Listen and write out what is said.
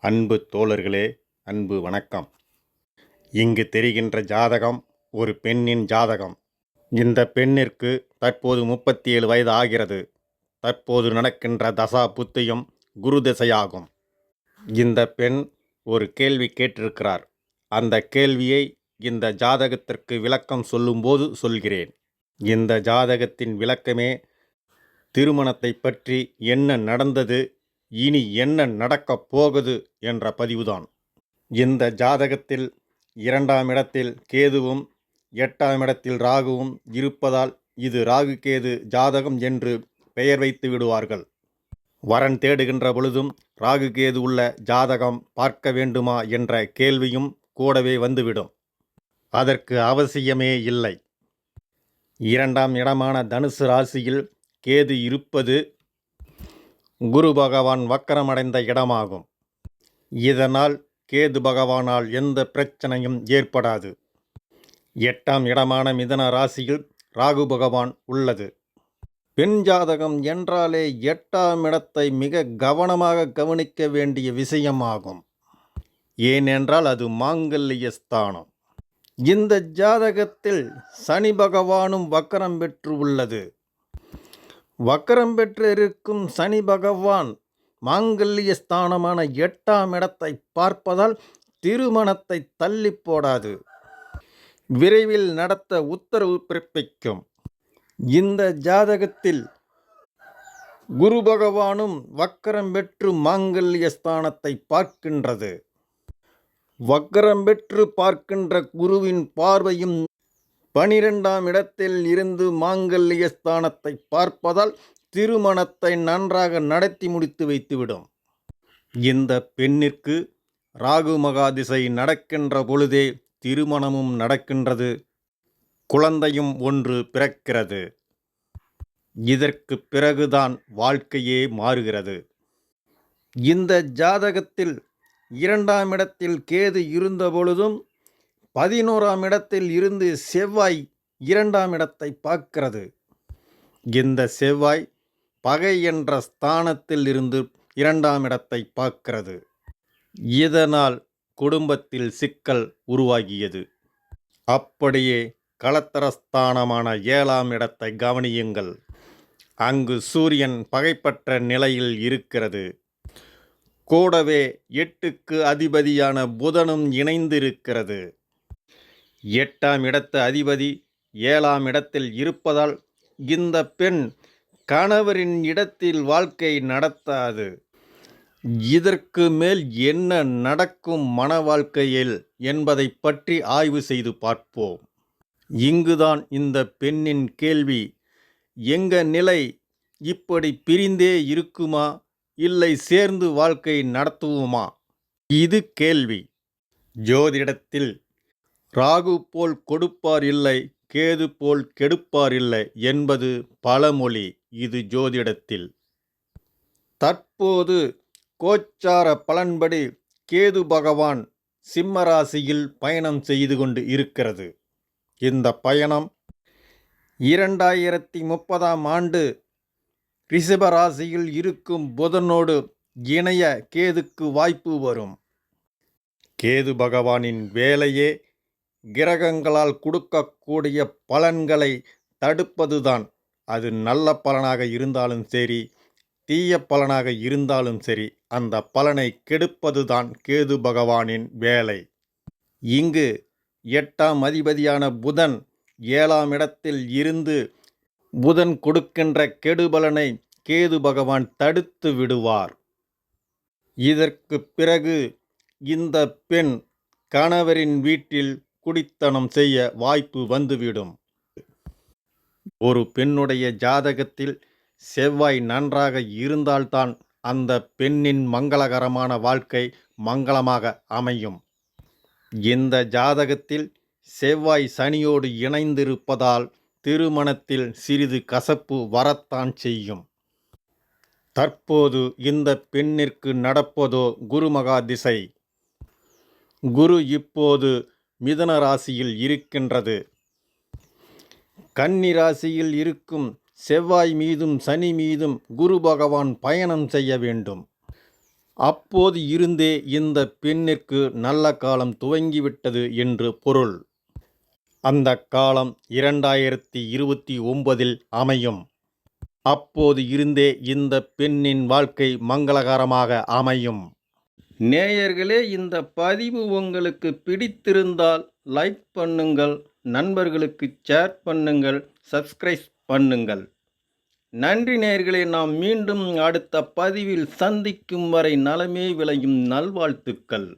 அன்பு தோழர்களே அன்பு வணக்கம். இங்கு தெரிகின்ற ஜாதகம் ஒரு பெண்ணின் ஜாதகம். இந்த பெண்ணிற்கு தற்போது முப்பத்தி ஏழு வயது ஆகிறது. தற்போது நடக்கின்ற தசா புத்தியும் குரு திசையாகும். இந்த பெண் ஒரு கேள்வி கேட்டிருக்கிறார். அந்த கேள்வியை இந்த ஜாதகத்திற்கு விளக்கம் சொல்லும்போது சொல்கிறேன். இந்த ஜாதகத்தின் விளக்கமே திருமணத்தை பற்றி என்ன நடந்தது இனி என்ன நடக்கப் போகுது என்ற பதிவுதான். இந்த ஜாதகத்தில் இரண்டாம் இடத்தில் கேதுவும் எட்டாம் இடத்தில் ராகுவும் இருப்பதால் இது ராகு கேது ஜாதகம் என்று பெயர் வைத்து விடுவார்கள். வரன் தேடுகின்ற பொழுதும் ராகு கேது உள்ள ஜாதகம் பார்க்க வேண்டுமா என்ற கேள்வியும் கூடவே வந்துவிடும். அதற்கு அவசியமே இல்லை. இரண்டாம் இடமான தனுசு ராசியில் கேது இருப்பது குரு பகவான் வக்கரமடைந்த இடமாகும். இதனால் கேது பகவானால் எந்த பிரச்சனையும் ஏற்படாது. எட்டாம் இடமான மிதன ராசியில் ராகு பகவான் உள்ளது. பெண் ஜாதகம் என்றாலே எட்டாம் இடத்தை மிக கவனமாக கவனிக்க வேண்டிய விஷயமாகும். ஏனென்றால் அது மாங்கல்ய ஸ்தானம். இந்த ஜாதகத்தில் சனி பகவானும் வக்கரம் பெற்று உள்ளது. வக்கரம் பெற்று இருக்கும் சனி பகவான் மாங்கல்ய ஸ்தானமான எட்டாம் இடத்தை பார்ப்பதால் திருமணத்தை தள்ளி போடாது. விரைவில் நடத்த உத்தரவு பிறப்பிக்கும். இந்த ஜாதகத்தில் குரு பகவானும் வக்கரம் பெற்று மாங்கல்ய ஸ்தானத்தை பார்க்கின்றது. வக்கரம் பெற்று பார்க்கின்ற குருவின் பார்வையும் பனிரெண்டாம் இடத்தில் இருந்து மாங்கல்ய ஸ்தானத்தை பார்ப்பதால் திருமணத்தை நன்றாக நடத்தி முடித்து வைத்துவிடும். இந்த பெண்ணிற்கு ராகு மகாதிசை நடக்கின்ற பொழுதே திருமணமும் நடக்கின்றது. குழந்தையும் ஒன்று பிறக்கிறது. இதற்கு பிறகுதான் வாழ்க்கையே மாறுகிறது. இந்த ஜாதகத்தில் இரண்டாம் இடத்தில் கேது இருந்த பொழுதும் பதினோராம் இடத்தில் இருந்து செவ்வாய் இரண்டாம் இடத்தை பார்க்கிறது. இந்த செவ்வாய் பகை என்ற ஸ்தானத்தில் இருந்து இரண்டாம் இடத்தை பார்க்கிறது. இதனால் குடும்பத்தில் சிக்கல் உருவாகியது. அப்படியே களத்தரஸ்தானமான ஏழாம் இடத்தை கவனியுங்கள். அங்கு சூரியன் பகைப்பற்ற நிலையில் இருக்கிறது. கூடவே எட்டுக்கு அதிபதியான புதனும் இணைந்திருக்கிறது. எட்டாம் இடத்து அதிபதி ஏழாம் இடத்தில் இருப்பதால் இந்த பெண் கணவரின் இடத்தில் வாழ்க்கை நடத்தாது. இதற்கு மேல் என்ன நடக்கும் மன வாழ்க்கையில் என்பதை பற்றி ஆய்வு செய்து பார்ப்போம். இங்குதான் இந்த பெண்ணின் கேள்வி எங்க நிலை இப்படி பிரிந்தே இருக்குமா இல்லை சேர்ந்து வாழ்க்கை நடத்துவோமா? இது கேள்வி. ஜோதிடத்தில் ராகு போல் கொடுப்பார் இல்லை கேது போல் கெடுப்பார் இல்லை என்பது பழமொழி இது ஜோதிடத்தில். தற்போது கோச்சார பலன்படி கேது பகவான் சிம்மராசியில் பயணம் செய்து கொண்டு இருக்கிறது. இந்த பயணம் இரண்டாயிரத்தி முப்பதாம் ஆண்டு ரிஷபராசியில் இருக்கும் புதனோடு இணைய கேதுக்கு வாய்ப்பு வரும். கேது பகவானின் வேலையே கிரகங்களால் கொடுக்கக்கூடிய பலன்களை தடுப்பதுதான். அது நல்ல பலனாக இருந்தாலும் சரி தீய பலனாக இருந்தாலும் சரி அந்த பலனை கெடுப்பதுதான் கேது பகவானின் வேலை. இங்கு எட்டாம் அதிபதியான புதன் ஏழாம் இடத்தில் இருந்து புதன் கொடுக்கின்ற கெடுபலனை கேது பகவான் தடுத்து விடுவார். இதற்கு பிறகு இந்த பெண் கணவரின் வீட்டில் குடித்தனம் செய்ய வாய்ப்பு வந்துவிடும். ஒரு பெண்ணுடைய ஜாதகத்தில் செவ்வாய் நன்றாக இருந்தால்தான் அந்த பெண்ணின் மங்களகரமான வாழ்க்கை மங்களமாக அமையும். இந்த ஜாதகத்தில் செவ்வாய் சனியோடு இணைந்திருப்பதால் திருமணத்தில் சிறிது கசப்பு வரத்தான் செய்யும். தற்போது இந்த பெண்ணிற்கு நடப்பதோ குருமகா திசை. குரு இப்போது மிதன ராசியில் இருக்கின்றது. கன்னி ராசியில் இருக்கும் செவ்வாய் மீதும் சனி மீதும் குரு பகவான் பயணம் செய்ய வேண்டும். அப்போது இருந்தே இந்த பெண்ணிற்கு நல்ல காலம் துவங்கிவிட்டது என்று பொருள். அந்த காலம் இரண்டாயிரத்தி இருபத்தி ஒன்பதில் அமையும். அப்போது இருந்தே இந்த பெண்ணின் வாழ்க்கை மங்களகரமாக அமையும். நேயர்களே இந்த பதிவு உங்களுக்கு பிடித்திருந்தால் லைக் பண்ணுங்கள் நண்பர்களுக்கு ஷேர் பண்ணுங்கள் சப்ஸ்கிரைப் பண்ணுங்கள். நன்றி நேயர்களே நாம் மீண்டும் அடுத்த பதிவில் சந்திக்கும் வரை நலமே விளையும் நல்வாழ்த்துக்கள்.